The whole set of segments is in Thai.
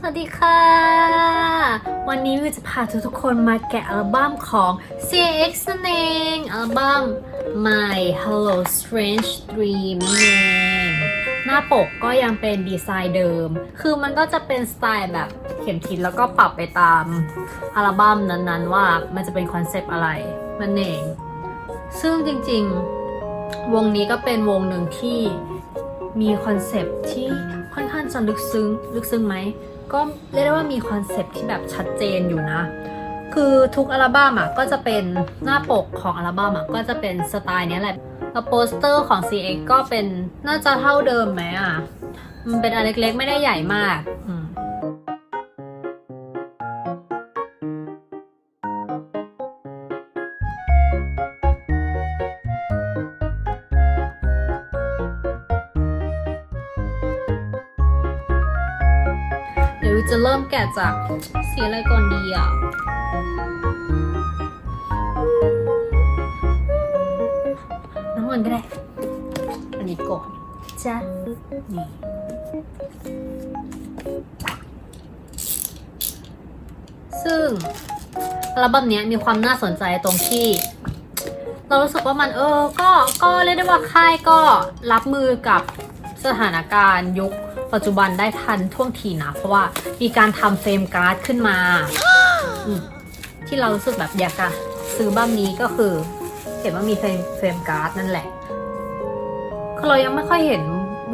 สวัสดีค่ะ วันนี้วิวจะพาทุกๆคนมาแกะอัลบั้มของ CX นั่นเองอัลบั้ม My Hello Strange Dream นั่นเองหน้าปกก็ยังเป็นดีไซน์เดิม คือมันก็จะเป็นสไตล์แบบเข็มทิศแล้วก็ปรับไปตามอัลบั้มนั้นๆ ว่ามันจะเป็นคอนเซปต์อะไรนั่นเอง ซึ่งจริงๆ วงนี้ก็เป็นวงหนึ่งที่มีคอนเซปต์ที่ค่อนข้างจะลึกซึ้ง ลึกซึ้งไหม ก็เรียกได้ว่ามีคอนเซปต์ที่แบบชัดเจนอยู่นะ คือทุกอัลบั้มอะก็จะเป็นหน้าปกของอัลบั้มอะก็จะเป็นสไตล์นี้แหละแล้วโปสเตอร์ของ CX ก็เป็นน่าจะเท่าเดิมไหมอะ มันเป็นอันเล็กๆไม่ได้ใหญ่มากอื มเดี๋ยวจะเริ่มแกะจากสีอะไรก่อนดีอะน้ำเงินก็ได้ อันนี้ก่อนจ้ะนี่ซึ่งอัลบั้มเนี้ยมีความน่าสนใจตรงที่ เรารู้สึกว่ามันเออ ก็ก็เรียกได้ว่าค่ายก็รับมือกับสถานการณ์ยุค ปัจจุบันได้ทันท่วงทีนะ เพราะว่ามีการทำเฟรมการ์ดขึ้นมา ที่เรารู้สึกแบบอยากจะซื้อบ้ามนี้ก็คือ เห็นว่ามีเฟรมเฟรมการ์ดนั่นแหละคือเรายังไม่ค่อยเห็น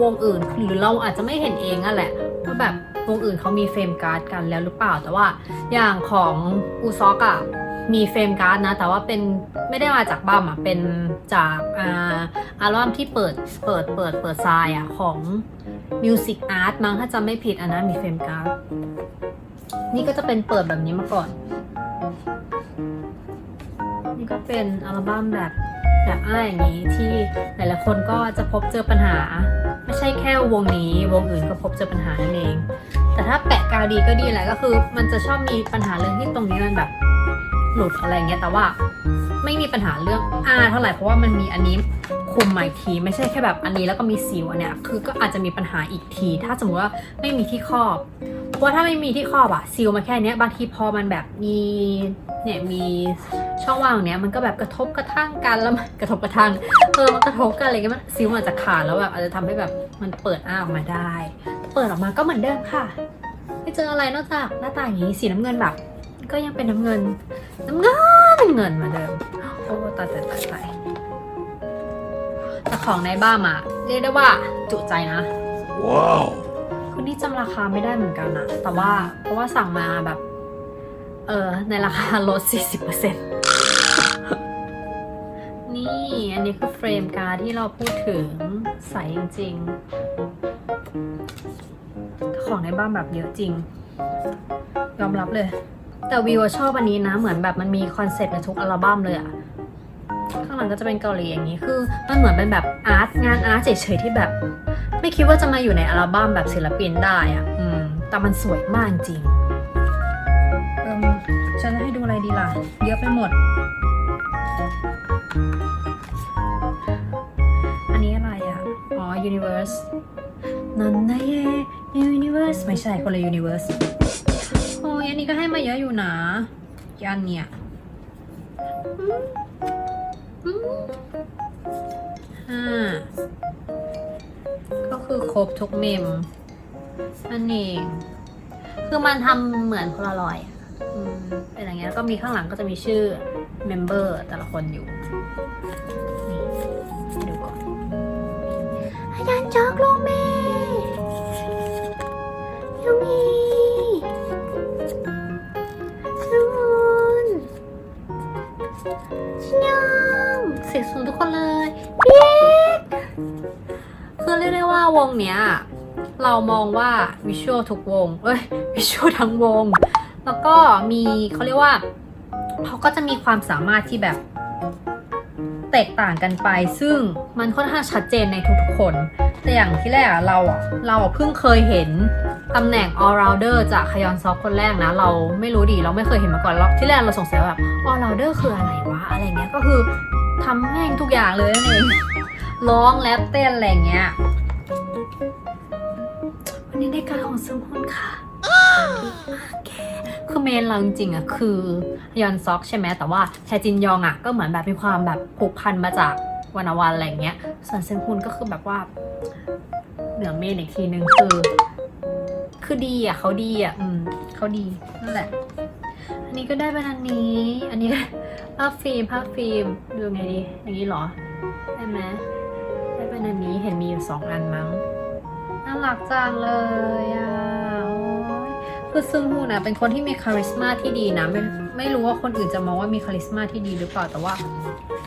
วงอื่นหรือเราอาจจะไม่เห็นเองอะแหละว่าแบบวงอื่นเขามีเฟรมการ์ดกันแล้วหรือเปล่า แต่ว่าอย่างของอูซอกอะมีเฟรมการ์ดนะ แต่ว่าเป็นไม่ได้มาจากบัมอะเป็นจากอ่าอัลบั้มที่เปิดเปิดเปิดเปิดทรายอะของ Music Art มั้งถ้าจำไม่ผิดอันนั้นมีเฟรมการ์ดนี่ก็จะเป็นเปิดแบบนี้มาก่อน นี่ก็เป็นอัลบั้มแบบแบบอ้ายอย่างนี้ที่หลายๆคนก็จะพบเจอปัญหา ไม่ใช่แค่วงนี้ วงอื่นก็พบเจอปัญหานั่นเอง แต่ถ้าแปะกาวดีก็ดีแหละก็คือ มันจะชอบมีปัญหาเรื่องที่ตรงนี้มันแบบหลุดอะไรเงี้ยแต่ว่าไม่มีปัญหาเรื่องอาเท่าไหร่เพราะว่ามันมีอันนี้ คุมมาอีกที ไม่ใช่แค่แบบอันนี้แล้วก็มีสิวอันเนี้ยคือก็อาจจะมีปัญหาอีกที ถ้าสมมติว่าไม่มีที่ครอบเพราะถ้าไม่มีที่ครอบอะซิลมาแค่เนี้ยบางทีพอมันแบบมีเนี่ยมีช่องว่างเนี้ยมันก็แบบกระทบกระทั่งกันแล้วมันกระทบกระทั่งเออมันกระทบกันอะไรเงี้ยมันซิลมันอาจจะขาดแล้วแบบอาจจะทำให้แบบมันเปิดอ้าออกมาได้ เปิดออกมาก็เหมือนเดิมค่ะไม่เจออะไรนอกจากหน้าตาอย่างนี้สีน้ำเงินแบบ ก็ยังเป็นน้ำเงินน้ำเงินน้ำเงินเหมาเดิมโอ้ตายตายตาย ของในบ้านอะเรียกได้ว่าจุใจนะ Wow. คุณนี่จำราคาไม่ได้เหมือนกันอะแต่ว่าเพราะว่าสั่งมาแบบ เออในราคาลด 40%นี่อันนี้คือเฟรมการ์ดที่เราพูดถึงใสจริงๆ ของในบ้านแบบเยอะจริง ยอมรับเลย แต่วิวอะชอบอันนี้นะ เหมือนแบบมันมีคอนเซ็ปต์ในทุกอัลบั้มเลยอะข้างหลังก็จะเป็นเกาหลีอย่างนี้คือมันเหมือนเป็นแบบอาร์ตงานอาร์ตเฉยๆที่แบบ ไม่คิดว่าจะมาอยู่ในอัลบั้มแบบศิลปินได้อะอืมแต่มันสวยมากจริงเอิมฉันให้ดูอะไรดีล่ะ เยอะไปหมด อันนี้อะไรอะ อ๋อ Universe นันนะเย Universe ไม่ใช่คนละ Universe โอ้ยอันนี้ก็ให้มาเยอะอยู่นะยันเนี่ย ห้าก็คือครบทุกเมมนั่นเองคือมันทำเหมือนโพลารอยอเป็นอย่างเงี้ยแล้วก็มีข้างหลังก็จะมีชื่อเมมเบอร์แต่ละคนอยู่นี่ดูก่อนอาจารย์จอกลง ชิยองเสียงสูงทุกคนเลยบิ๊กคือเรียกได้ว่าวงเนี้ย เรามองว่าวิชวลทุกวง เอ้ยวิชวลทั้งวง แล้วก็มีเขาเรียกว่า เขาก็จะมีความสามารถที่แบบ แตกต่างกันไป ซึ่งมันค่อนข้างชัดเจนในทุกๆคน แต่อย่างที่แรกอะเราอะเราเพิ่งเคยเห็นตำแหน่ง all rounder จากคยอนซอฟคนแรกนะ เราไม่รู้ดิเราไม่เคยเห็นมาก่อนแล้วที่แรกเราสงสัยว่าแบบ all rounder คืออะไรวะ อะไรเงี้ยก็คือทำแม่งทุกอย่างเลยนั่นเองร้องแรปเต้นอะไรเงี้ยวันนี้ได้การของซึมฮุนค่ะ คือเมนเราจริงๆอะคือยอนซอกใช่ไหมแต่ว่าแทจินยองอะก็เหมือนแบบมีความแบบผูกพันมาจากวันวันอะไรเงี้ย ส่วนเซนฮุนก็คือแบบว่า เหนือเมนอีกทีนึงคือ คือดีอะเขาดีอะอืมเขาดีนั่นแหละ อันนี้ก็ได้เป็นอันนี้ อันนี้ภาพฟิล์มภาพฟิล์มดูไงดีอย่างนี้เหรอได้ไหมได้เป็นอันนี้เห็นมีอยู่สองอันมั้งน่ารักจังเลยอะโอ้ย คือซึงฮูนะเป็นคนที่มีคาริสมาที่ดีนะไม่ไม่รู้ว่าคนอื่นจะมองว่ามีคาริสมาที่ดีหรือเปล่าแต่ว่า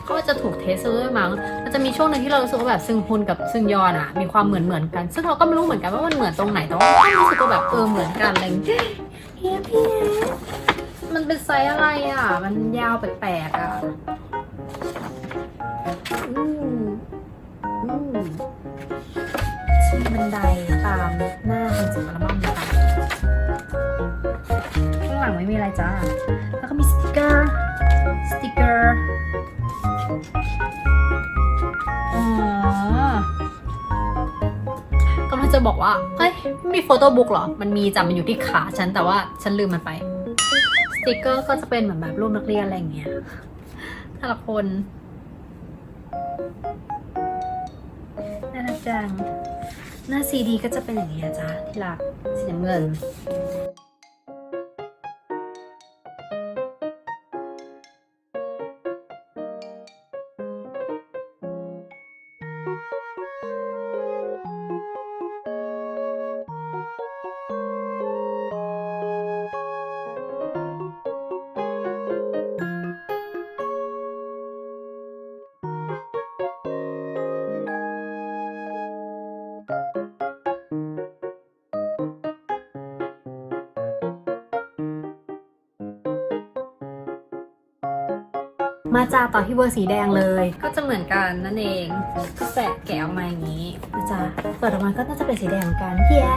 เขาจะถูกเทสด้วยมั้งมันจะมีช่วงหนึ่งที่เรารู้สึกว่าแบบซึงฮุนกับซึงยอนอะมีความเหมือนเหมือนกัน ซึ่งเราก็ไม่รู้เหมือนกันว่ามันเหมือนตรงไหนแต่ว่าก็รู้สึกว่าแบบเออเหมือนกันอะไรเงี้ยเฮียพี่มันเป็นไซส์อะไรอะ มันยาวแปลกๆอะอืมอืมบันไดตามหน้าคอนเซ็ปต์อัลบั้มนะคะ อะไรจ้า แล้วก็มีสติกเกอร์ สติกเกอร์ อ๋อกำลังจะบอกว่า เฮ้ย มีโฟโต้บุ๊กเหรอ มันมีจ้ะมันอยู่ที่ขาฉัน แต่ว่าฉันลืมมันไป สติกเกอร์ก็จะเป็นเหมือนแบบรูปนักเรียนอะไรอย่างเงี้ย แต่ละคนน่ารักจังหน้าซีดีก็จะเป็นอย่างนี้จ้ะที่รักสีน้ำเงิน มาจาต่อที่เบอร์สีแดงเลย ก็จะเหมือนกันนั่นเองก็แปะแกะออกมาอย่างนี้นะจ๊ะเปิดออกมาก็น่าจะเป็นสีแดงเหมือนกันเฮีย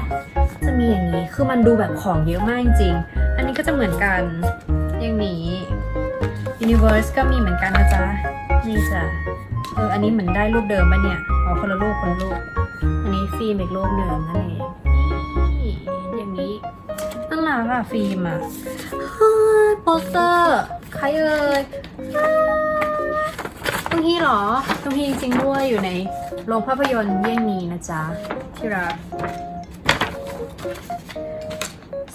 จะมีอย่างนี้คือมันดูแบบของเยอะมากจริงๆอันนี้ก็จะเหมือนกันอย่างนี้ Universe ก็มีเหมือนกันนะจ๊ะนี่จ้ะเอออันนี้เหมือนได้รูปเดิมปะเนี่ยอ๋อคนละรูปคนละรูปอันนี้ฟิล์มอีกรูปหนึ่งนั่นเองนี่อย่างนี้น่ารักอะฟิล์มอะเฮ้ยโปสเตอร์ใครเอ่ย ตรงที่เหรอตรงที่จริงด้วยอยู่ในโรงภาพยนตร์เยี่ยงนี้นะจ๊ะ ที่รัก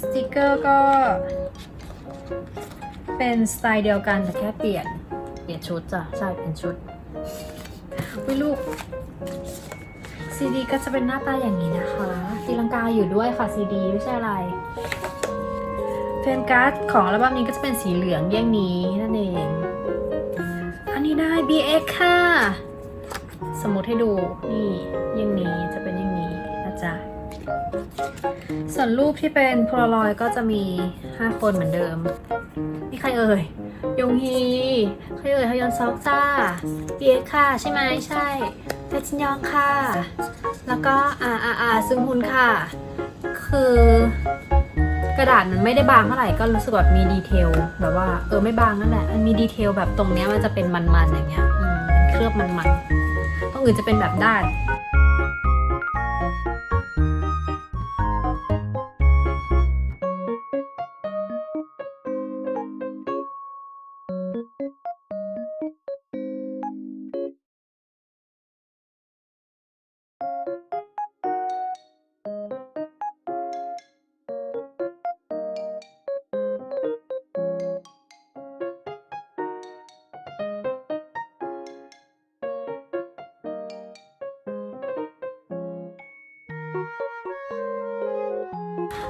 สติกเกอร์ก็ เป็นสไตล์เดียวกันแต่แค่เปลี่ยน เปลี่ยนชุดจ้ะ ใช่เปลี่ยนชุดวิลูกซีดีก็จะเป็นหน้าตาอย่างนี้นะคะตีลังกาอยู่ด้วยค่ะซีดีไม่ใช่อะไรเฟรมการ์ดของอัลบั้มนี้ก็จะเป็นสีเหลืองเยี่ยงนี้นั่นเอง นี้ได้ BX ค่ะ สมมติให้ดูนี่อยังนี้จะเป็นอย่งนี้นะจ๊ะส่วนรูปที่เป็นโพลารอยก็จะมี 5 คนเหมือนเดิม นี่ใครเอ่ย ยงฮีใครเอ่ยฮยอนซอกจ้า BX ค่ะ ใช่ไหมใช่เทชินยองค่ะ แล้วก็อาอาอาซึงฮุนค่ะ คือ กระดาษมันไม่ได้บางเท่าไหร่ก็รู้สึกแบบมีดีเทลแบบว่าเออไม่บางนั่นแหละมันมีดีเทลแบบตรงเนี้ยมันจะเป็นมันๆอย่างเงี้ยอืมเป็นเคลือบมันๆตรงอื่นจะเป็นแบบด้าน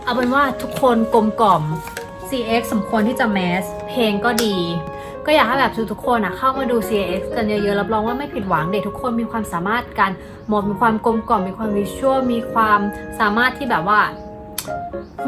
เอาเป็นว่าทุกคนกลมกล่อม CX สมควรที่จะแมส เพลงก็ดี ก็อยากให้แบบทุกๆคนอะเข้ามาดู CX กันเยอะๆรับรองว่าไม่ผิดหวังเด็กทุกคนมีความสามารถกันหมดมีความกลมกล่อมมีความวิชวลมีความสามารถที่แบบว่า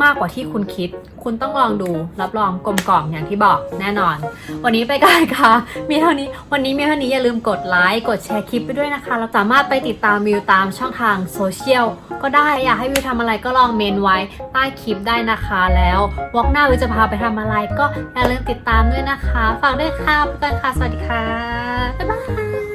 มากกว่าที่คุณคิด คุณต้องลองดู รับรองกลมกล่อมอย่างที่บอกแน่นอน วันนี้ไปกันค่ะ มีเท่านี้ วันนี้มีเท่านี้อย่าลืมกดไลค์ กดแชร์คลิปไปด้วยนะคะ เราสามารถไปติดตามวิวตามช่องทางโซเชียลก็ได้ อยากให้วิวทำอะไรก็ลองเมนไว้ใต้คลิปได้นะคะ แล้ววอกหน้าวิวจะพาไปทำอะไร ก็อย่าลืมติดตามด้วยนะคะ ฝากด้วยค่ะไปกันค่ะ สวัสดีค่ะ บ๊ายบาย